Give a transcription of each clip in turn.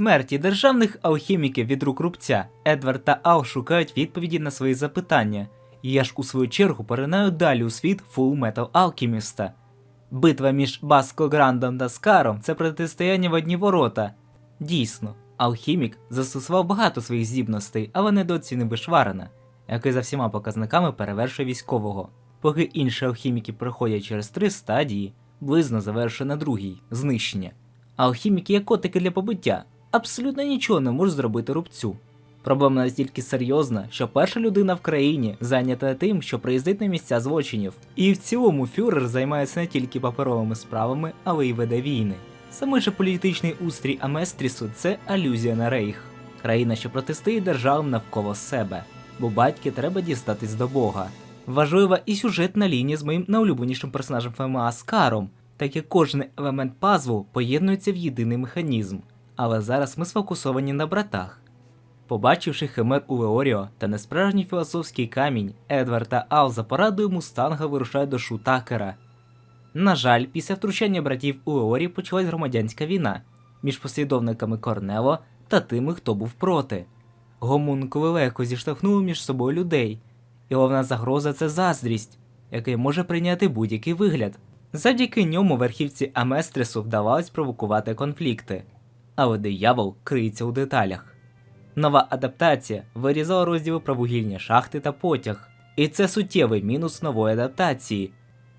смерті державних алхіміків від рук рубця Едвард та Ал шукають відповіді на свої запитання. І я ж у свою чергу поринаю далі у світ Full Metal Алхіміста. Битва між Баско Грандом та Скаром це протистояння в одні ворота. Дійсно, алхімік застосував багато своїх здібностей, але недооцінив Бешварена, який за всіма показниками перевершує військового. Поки інші алхіміки проходять через три стадії, близно завершує на другій знищення. Алхіміки є котики для побиття, абсолютно нічого не можуть зробити рубцю. Проблема настільки серйозна, що перша людина в країні зайнята тим, що приїздить на місця злочинів. І в цілому фюрер займається не тільки паперовими справами, але й веде війни. Саме же політичний устрій Аместрісу це алюзія на рейх, країна, що протистоїть державам навколо себе, бо батьки треба дістатись до Бога. Важлива і сюжетна лінія з моїм найулюбленішим персонажем ФМА Скаром, так як кожен елемент пазву поєднується в єдиний механізм. Але зараз ми сфокусовані на братах. Побачивши химер у Леоріо та несправжній філософський камінь, Едвард та Ал за порадою Мустанга вирушають до Шутакера. На жаль, після втручання братів у Леорі почалась громадянська війна між послідовниками Корнело та тими, хто був проти. Гомункули легко зіштовхнули між собою людей, і головна загроза це заздрість, який може прийняти будь-який вигляд. Завдяки ньому верхівці Аместресу вдавалось провокувати конфлікти, але диявол криється у деталях. Нова адаптація вирізала розділи про вугільні шахти та потяг, і це суттєвий мінус нової адаптації,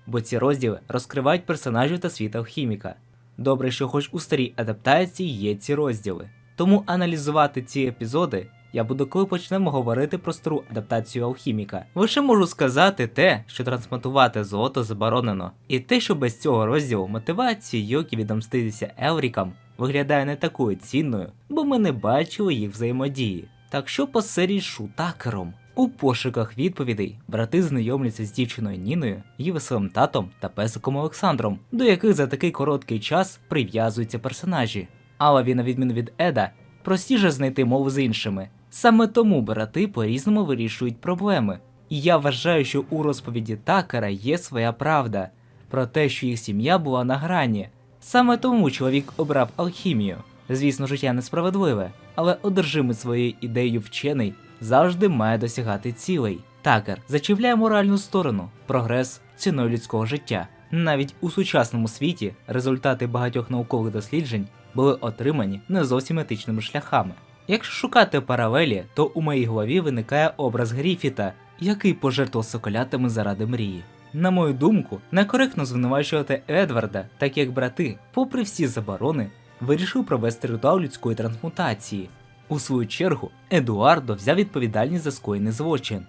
бо ці розділи розкривають персонажів та світ алхіміка. Добре, що хоч у старій адаптації є ці розділи. Тому аналізувати ці епізоди я буду, коли почнемо говорити про стару адаптацію алхіміка. Лише можу сказати те, що трансмутувати золото заборонено, і те, що без цього розділу мотивація Йокі відомститися Елрікам виглядає не такою цінною, бо ми не бачили їх взаємодії. Так що по серії Шутакером. У пошуках відповідей брати знайомляться з дівчиною Ніною, її веселим татом та песиком Олександром, до яких за такий короткий час прив'язуються персонажі. Але він, на відміну від Еда, простіше знайти мову з іншими. Саме тому брати по-різному вирішують проблеми. І я вважаю, що у розповіді Такера є своя правда про те, що їх сім'я була на грані. Саме тому чоловік обрав алхімію. Звісно, життя несправедливе, але одержимий своєю ідеєю вчений завжди має досягати цілей. Такер зачівляє моральну сторону, прогрес ціною людського життя. Навіть у сучасному світі результати багатьох наукових досліджень були отримані не зовсім етичними шляхами. Якщо шукати паралелі, то у моїй голові виникає образ Гріфіта, який пожертвував соколятами заради мрії. На мою думку, некоректно звинувачувати Едварда, так як брати, попри всі заборони, вирішив провести ритуал людської трансмутації. У свою чергу, Едуардо взяв відповідальність за скоєний злочин,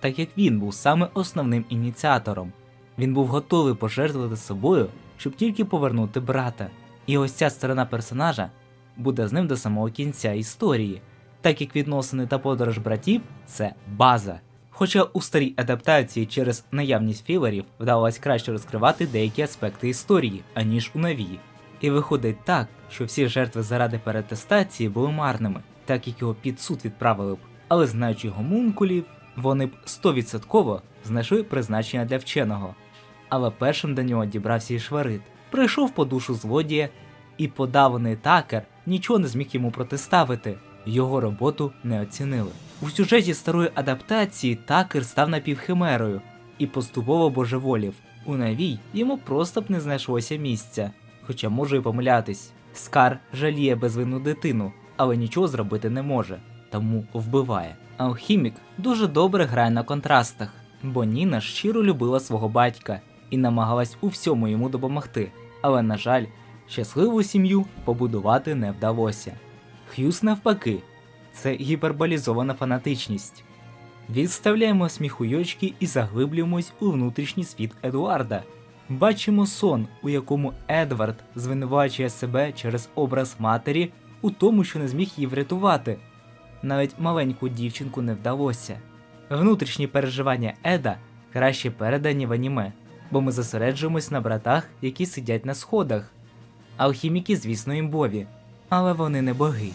так як він був саме основним ініціатором. Він був готовий пожертвувати собою, щоб тільки повернути брата. І ось ця сторона персонажа буде з ним до самого кінця історії, так як відносини та подорож братів це база. Хоча у старій адаптації через наявність філерів вдалося краще розкривати деякі аспекти історії, аніж у новій. І виходить так, що всі жертви заради перетестації були марними, так як його під суд відправили б, але знаючи гомункулів, вони б 100% знайшли призначення для вченого. Але першим до нього дібрався і Шварит, прийшов по душу злодія, і подаваний такер нічого не зміг йому протиставити, його роботу не оцінили. У сюжеті старої адаптації такер став напівхимерою і поступово божеволів. У новій йому просто б не знайшлося місця, хоча можу і помилятись. Скар жаліє безвинну дитину, але нічого зробити не може, тому вбиває. Алхімік дуже добре грає на контрастах, бо Ніна щиро любила свого батька і намагалась у всьому йому допомогти. Але, на жаль, щасливу сім'ю побудувати не вдалося. Х'юз навпаки, це гіперболізована фанатичність. Відставляємо сміхуйочки і заглиблюємось у внутрішній світ Едуарда. Бачимо сон, у якому Едвард звинувачує себе через образ матері у тому, що не зміг її врятувати. Навіть маленьку дівчинку не вдалося. Внутрішні переживання Еда краще передані в аніме, бо ми зосереджуємось на братах, які сидять на сходах. Алхіміки, звісно, імбові, але вони не боги,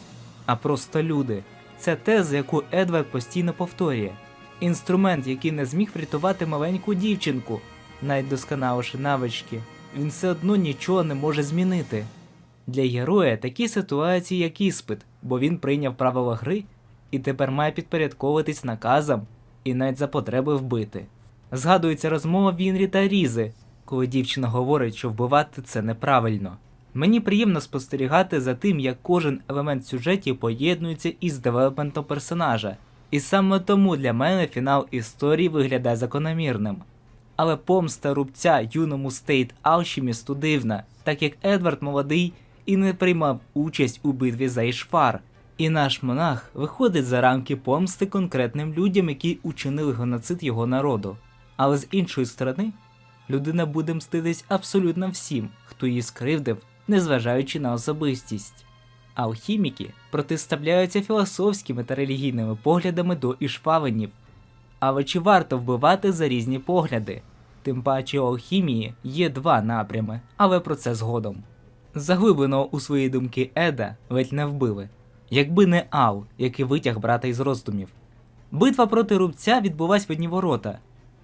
а просто люди. Це теза, яку Едвард постійно повторює. Інструмент, який не зміг врятувати маленьку дівчинку, навіть досконаливши навички, він все одно нічого не може змінити. Для героя такі ситуації, як іспит, бо він прийняв правила гри і тепер має підпорядковуватись наказам і навіть за потреби вбити. Згадується розмова Вінрі та Різи, коли дівчина говорить, що вбивати це неправильно. Мені приємно спостерігати за тим, як кожен елемент сюжетів поєднується із девелопментом персонажа, і саме тому для мене фінал історії виглядає закономірним. Але помста рубця юному стейт Алшімісту дивна, так як Едвард молодий і не приймав участь у битві за Ішфар, і наш монах виходить за рамки помсти конкретним людям, які учинили геноцид його народу. Але з іншої сторони, людина буде мститись абсолютно всім, хто її скривдив, незважаючи на особистість. Алхіміки протиставляються філософськими та релігійними поглядами до ішфавенів. Але чи варто вбивати за різні погляди? Тим паче у алхімії є два напрями, але про це згодом. Заглибленого у свої думки Еда ледь не вбили, якби не Ал, який витяг брата із роздумів. Битва проти рубця відбулась в одні ворота.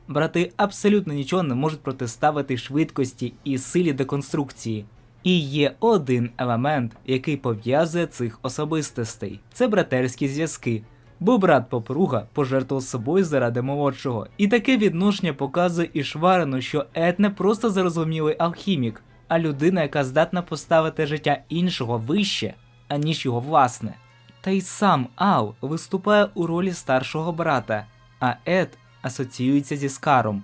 Брати абсолютно нічого не можуть протиставити швидкості і силі деконструкції. І є один елемент, який пов'язує цих особистостей це братерські зв'язки. Бо брат попруга пожертвував собою заради молодшого. І таке відношення показує і Шварину, що Ед не просто зарозумілий алхімік, а людина, яка здатна поставити життя іншого вище, аніж його власне. Та й сам Ал виступає у ролі старшого брата, а Ед асоціюється зі Скаром.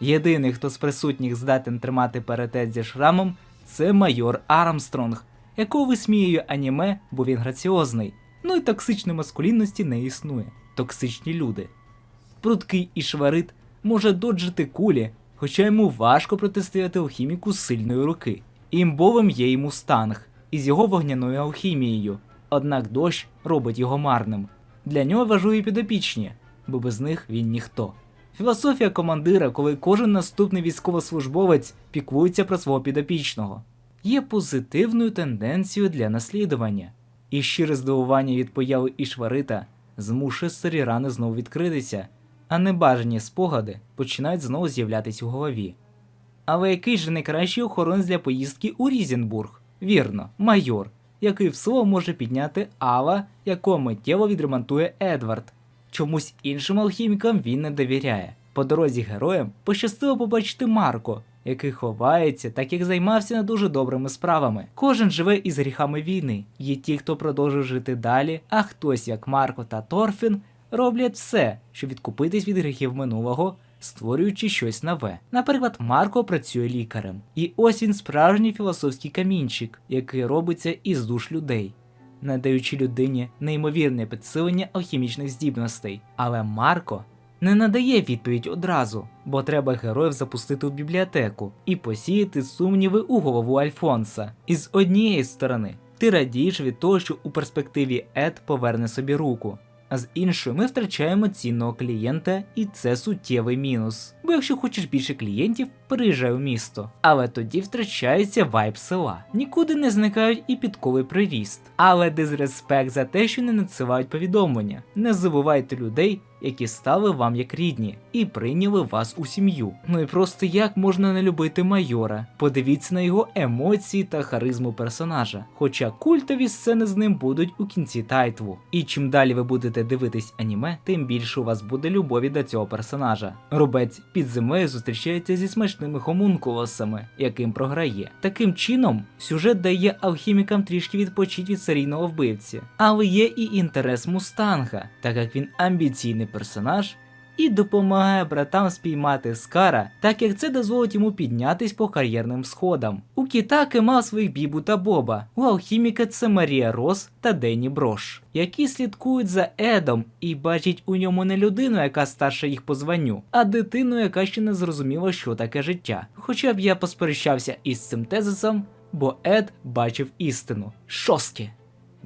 Єдиний, хто з присутніх здатен тримати паритет зі шрамом, це майор Армстронг, якого висміює аніме, бо він граціозний. Ну і токсичної маскулінності не існує. Токсичні люди. Прудкий і шварит може доджити кулі, хоча йому важко протистояти алхіміку сильної руки. Імбовим є й мустанг із його вогняною алхімією, однак дощ робить його марним. Для нього важливі підопічні, бо без них він ніхто. Філософія командира, коли кожен наступний військовослужбовець піклується про свого підопічного, є позитивною тенденцією для наслідування, і щире здивування від появи Ішварита змушує старі рани знову відкритися, а небажані спогади починають знову з'являтись у голові. Але який же найкращий охоронець для поїздки у Різенбург? Вірно, майор, який в слово може підняти Ава, якого миттєво відремонтує Едвард. Чомусь іншим алхімікам він не довіряє. По дорозі героям пощастило побачити Марко, який ховається, так як займався не дуже добрими справами. Кожен живе із гріхами війни. Є ті, хто продовжує жити далі, а хтось, як Марко та Торфін, роблять все, щоб відкупитись від гріхів минулого, створюючи щось нове. Наприклад, Марко працює лікарем, і ось він справжній філософський камінчик, який робиться із душ людей надаючи людині неймовірне підсилення алхімічних здібностей. Але Марко не надає відповідь одразу, бо треба героїв запустити в бібліотеку і посіяти сумніви у голову Альфонса. І з однієї сторони, ти радієш від того, що у перспективі Ед поверне собі руку. А з іншої ми втрачаємо цінного клієнта, і це суттєвий мінус. Бо якщо хочеш більше клієнтів, переїжджай у місто. Але тоді втрачається вайб села. Нікуди не зникають і підковий приріст. Але дизреспект за те, що не надсилають повідомлення. Не забувайте людей, які стали вам як рідні, і прийняли вас у сім'ю. Ну і просто як можна не любити майора? Подивіться на його емоції та харизму персонажа. Хоча культові сцени з ним будуть у кінці тайтву. І чим далі ви будете дивитись аніме, тим більше у вас буде любові до цього персонажа. Рубець під землею зустрічається зі смачними хомункулосами, яким програє. Таким чином, сюжет дає алхімікам трішки відпочити від серійного вбивці. Але є і інтерес Мустанга, так як він амбіційний персонаж і допомагає братам спіймати Скара, так як це дозволить йому піднятись по кар'єрним сходам. У Кітаки мав своїх Бібу та Боба, у алхіміка це Марія Рос та Денні Брош, які слідкують за Едом і бачать у ньому не людину, яка старша їх по званню, а дитину, яка ще не зрозуміла, що таке життя. Хоча б я посперечався із цим тезисом, бо Ед бачив істину. Шостки.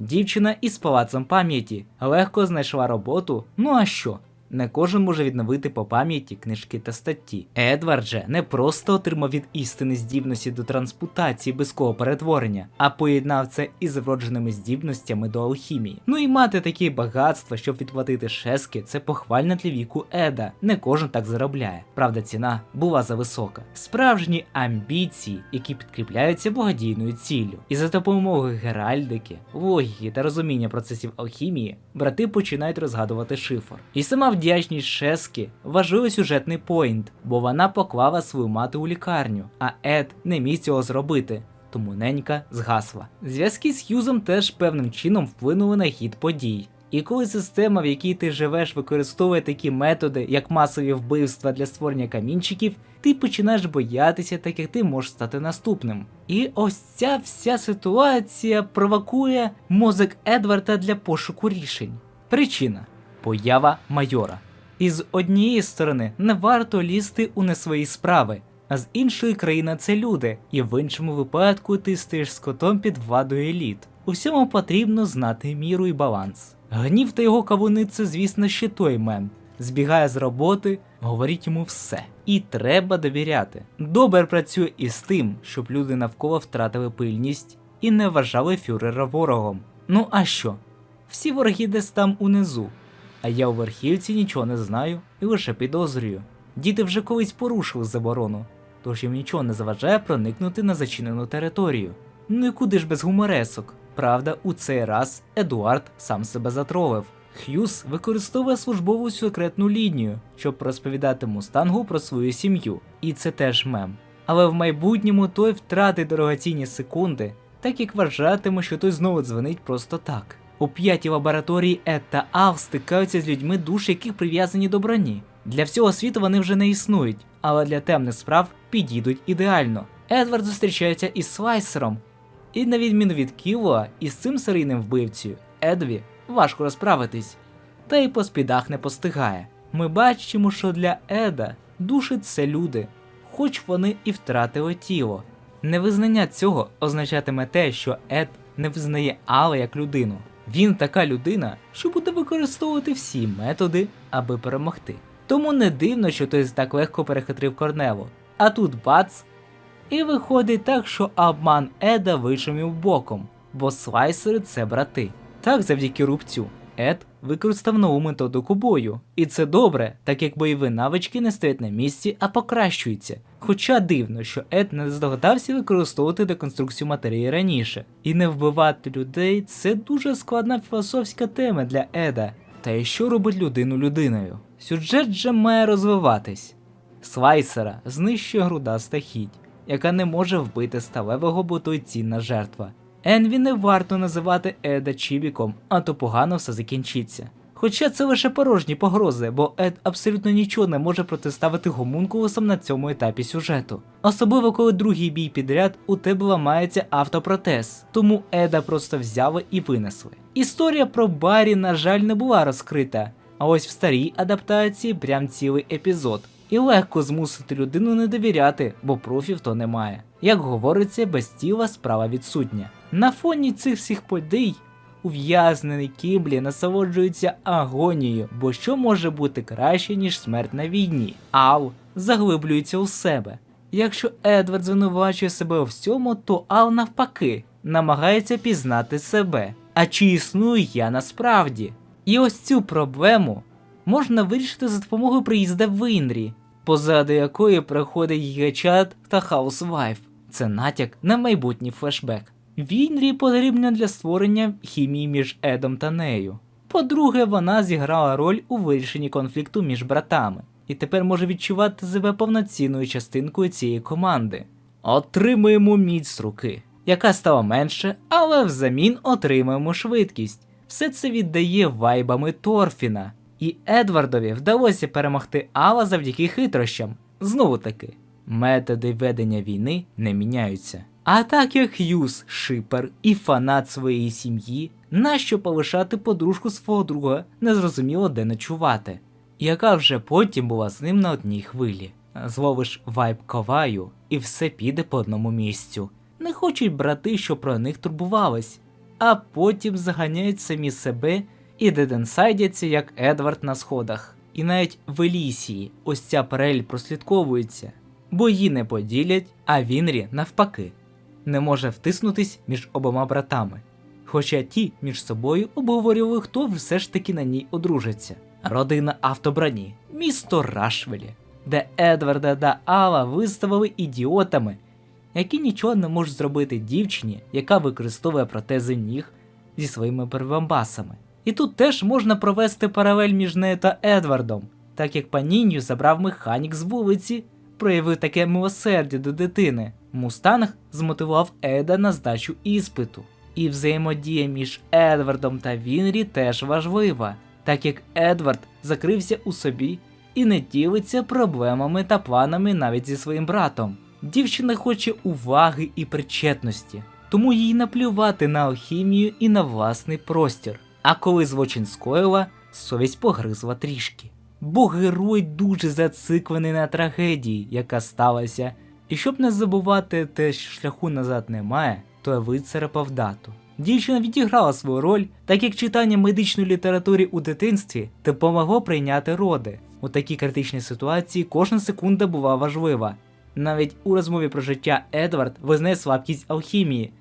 Дівчина із палацем пам'яті легко знайшла роботу. Ну а що? Не кожен може відновити по пам'яті книжки та статті. Едвард же не просто отримав від істини здібності до транспутації безкого перетворення, а поєднав це із вродженими здібностями до алхімії. Ну і мати такі багатства, щоб відплатити шески, це похвально для віку Еда. Не кожен так заробляє. Правда, ціна була зависока. Справжні амбіції, які підкріпляються благодійною ціллю. І за допомогою геральдики, логіки та розуміння процесів алхімії, брати починають розгадувати шифр. І сама вдячність Шески важливий сюжетний поінт, бо вона поклала свою мати у лікарню, а Ед не міг цього зробити. Тому ненька згасла. Зв'язки з Х'юзом теж певним чином вплинули на хід подій. І коли система, в якій ти живеш, використовує такі методи, як масові вбивства для створення камінчиків, ти починаєш боятися, так як ти можеш стати наступним. І ось ця вся ситуація провокує мозок Едварда для пошуку рішень. Причина поява майора. І з однієї сторони не варто лізти у не свої справи, а з іншої країна це люди, і в іншому випадку ти стаєш скотом під владою еліт. У всьому потрібно знати міру і баланс. Гнів та його кавуни це, звісно, ще той мем. Збігає з роботи, говоріть йому все. І треба довіряти. Добре працює і з тим, щоб люди навколо втратили пильність і не вважали фюрера ворогом. Ну а що? Всі вороги десь там унизу. А я у верхівці нічого не знаю і лише підозрюю. Діти вже колись порушили заборону, тож їм нічого не заважає проникнути на зачинену територію. Ну і куди ж без гуморесок? Правда, у цей раз Едуард сам себе затролив. Х'юз використовує службову секретну лінію, щоб розповідати мустангу про свою сім'ю, і це теж мем. Але в майбутньому той втратить дорогоцінні секунди, так як вважатиме, що той знову дзвонить просто так. У п'ятій лабораторії Ед та Ал стикаються з людьми, душі яких прив'язані до броні. Для всього світу вони вже не існують, але для темних справ підійдуть ідеально. Едвард зустрічається із Слайсером, і на відміну від Кілоа, із цим серійним вбивцею, Едві важко розправитись, та й по спідах не постигає. Ми бачимо, що для Еда душі це люди, хоч вони і втратили тіло. Невизнання цього означатиме те, що Ед не визнає Алла як людину. Він така людина, що буде використовувати всі методи, аби перемогти. Тому не дивно, що той так легко перехитрив корнево. А тут бац, і виходить так, що обман Еда вишумів боком, бо слайсери це брати. Так, завдяки рубцю, Ед використав нову методику бою. І це добре, так як бойові навички не стоять на місці, а покращуються. Хоча дивно, що Ед не здогадався використовувати деконструкцію матерії раніше. І не вбивати людей це дуже складна філософська тема для Еда. Та й що робить людину людиною? Сюжет же має розвиватись. Слайсера знищує грудаста хідь, яка не може вбити сталевого, бо той цінна жертва. Енві не варто називати Еда Чібіком, а то погано все закінчиться. Хоча це лише порожні погрози, бо Ед абсолютно нічого не може протиставити гомункулусам на цьому етапі сюжету. Особливо коли другий бій підряд у тебе ламається автопротез, тому Еда просто взяли і винесли. Історія про Барі, на жаль, не була розкрита, а ось в старій адаптації прям цілий епізод. І легко змусити людину не довіряти, бо профів то немає. Як говориться, без тіла справа відсутня. На фоні цих всіх подій ув'язнений Кімблі насолоджується агонією, бо що може бути краще, ніж смерть на війні? Ал заглиблюється у себе. Якщо Едвард звинувачує себе у всьому, то Ал навпаки намагається пізнати себе. А чи існую я насправді? І ось цю проблему можна вирішити за допомогою приїзда в Інрі, позаду якої проходить Гечат та Хаусвайф. Це натяк на майбутній флешбек. Вінрі потрібна для створення хімії між Едом та нею. По-друге, вона зіграла роль у вирішенні конфлікту між братами, і тепер може відчувати себе повноцінною частинкою цієї команди. Отримуємо міць руки, яка стала менше, але взамін отримуємо швидкість. Все це віддає вайбами Торфіна. І Едвардові вдалося перемогти Алла завдяки хитрощам. Знову таки, методи ведення війни не міняються. А так як Х'юз шипер і фанат своєї сім'ї, нащо полишати подружку свого друга незрозуміло де ночувати, яка вже потім була з ним на одній хвилі. Зловиш вайб коваю, і все піде по одному місцю. Не хочуть брати, що про них турбувались, а потім заганяють самі себе і деденсайдяться, як Едвард на сходах. і навіть в Елісії ось ця паралель прослідковується, бо її не поділять, а Вінрі навпаки не може втиснутись між обома братами. Хоча ті між собою обговорювали, хто все ж таки на ній одружиться. Родина автобрані, місто Рашвелі, де Едварда та Ала виставили ідіотами, які нічого не можуть зробити дівчині, яка використовує протези ніг зі своїми перебамбасами. І тут теж можна провести паралель між нею та Едвардом, так як панінню забрав механік з вулиці, проявив таке милосердя до дитини. Мустанг змотивував Еда на здачу іспиту. І взаємодія між Едвардом та Вінрі теж важлива, так як Едвард закрився у собі і не ділиться проблемами та планами навіть зі своїм братом. Дівчина хоче уваги і причетності, тому їй наплювати на алхімію і на власний простір. А коли злочин скоїла, совість погризла трішки. Бо герой дуже зациклений на трагедії, яка сталася, і щоб не забувати те, що шляху назад немає, то вицарапав дату. Дівчина відіграла свою роль, так як читання медичної літератури у дитинстві допомогло прийняти роди. У такій критичній ситуації кожна секунда була важлива. Навіть у розмові про життя Едвард визнає слабкість алхімії,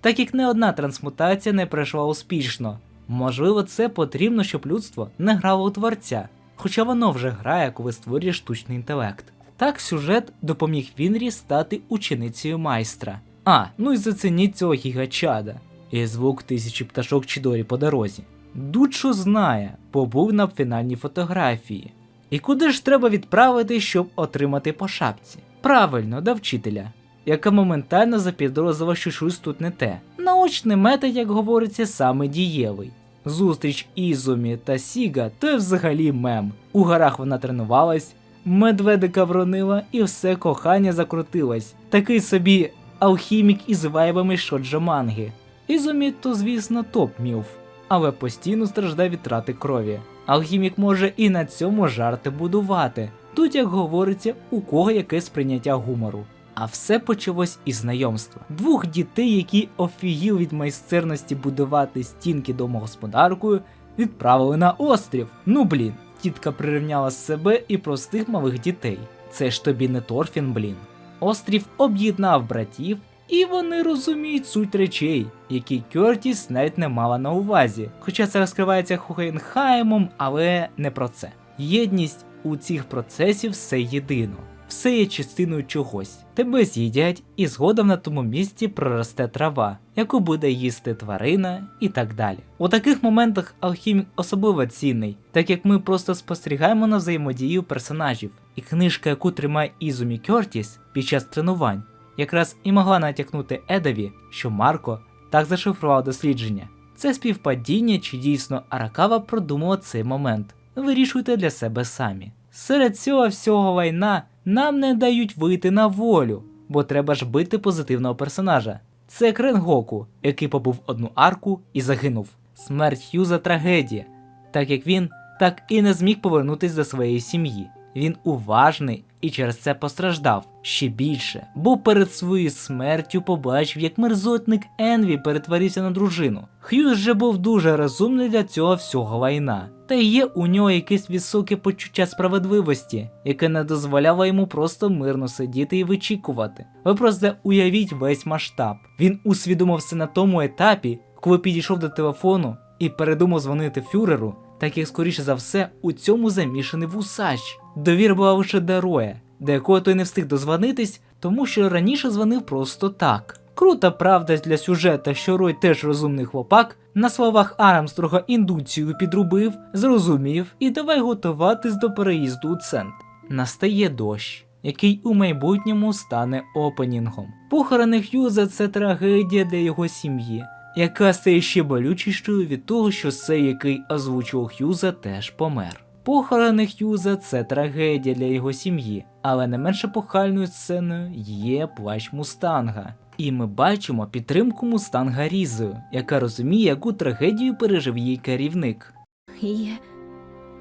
так як не одна трансмутація не пройшла успішно. Можливо, це потрібно, щоб людство не грало у творця, хоча воно вже грає, коли створює штучний інтелект. Так сюжет допоміг Вінрі стати ученицею майстра. А, ну і зацініть цього гігачада. І звук тисячі пташок Чідорі по дорозі. Дучо знає, побув на фінальній фотографії. І куди ж треба відправити, щоб отримати по шапці? Правильно, до вчителя, яка моментально запідозрила, що щось тут не те. Наочний метод, як говориться, саме дієвий. Зустріч Ізумі та Сіга то взагалі мем. У горах вона тренувалась, медведика вронила і все кохання закрутилось. Такий собі алхімік із вайбами Шоджо манги. Ізумі то, звісно, топ мілф, але постійно страждає від трати крові. Алхімік може і на цьому жарти будувати. Тут, як говориться, у кого яке сприйняття гумору. А все почалось із знайомства. Двох дітей, які офігіл від майстерності будувати стінки домогосподаркою, відправили на острів. Ну блін, тітка прирівняла себе і простих малих дітей. Це ж тобі не Торфін, блін. Острів об'єднав братів, і вони розуміють суть речей, які Кертіс навіть не мала на увазі. Хоча це розкривається Хогенхаймом, але не про це. Єдність у цих процесів все єдино. Все є частиною чогось. Тебе з'їдять, і згодом на тому місці проросте трава, яку буде їсти тварина і так далі. У таких моментах алхімік особливо цінний, так як ми просто спостерігаємо на взаємодію персонажів. І книжка, яку тримає Ізумі Кертіс під час тренувань, якраз і могла натякнути Едові, що Марко так зашифрував дослідження. Це співпадіння чи дійсно Аракава продумала цей момент. Вирішуйте для себе самі. Серед цього всього лайна нам не дають вийти на волю, бо треба ж бити позитивного персонажа. Це Кренгоку, який побув одну арку і загинув. Смерть Х'юза трагедія, так як він так і не зміг повернутися до своєї сім'ї. Він уважний і через це постраждав ще більше, бо перед своєю смертю побачив, як мерзотник Енві перетворився на дружину. Х'юз же був дуже розумний для цього всього лайна. Та є у нього якесь високе почуття справедливості, яке не дозволяло йому просто мирно сидіти і вичікувати. Ви просто уявіть весь масштаб. Він усвідомив все на тому етапі, коли підійшов до телефону і передумав дзвонити фюреру, так як скоріше за все у цьому замішаний вусач. Довір була лише до Роя, до якого той не встиг дозвонитись, тому що раніше дзвонив просто так. Крута правда для сюжета, що Рой теж розумний хлопак, на словах Армстрога індуцію підрубив, зрозумів і давай готуватись до переїзду у центр. Настає дощ, який у майбутньому стане опенінгом. Похорони Х'юза це трагедія для його сім'ї, яка стає ще болючішою від того, що цей, який озвучував Х'юза, теж помер. Похорони Х'юза це трагедія для його сім'ї, але не менше похальною сценою є плащ Мустанга. І ми бачимо підтримку Мустанга Різою, яка розуміє, яку трагедію пережив її керівник. いいえ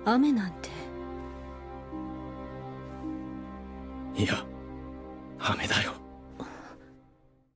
雨なんていや雨だよ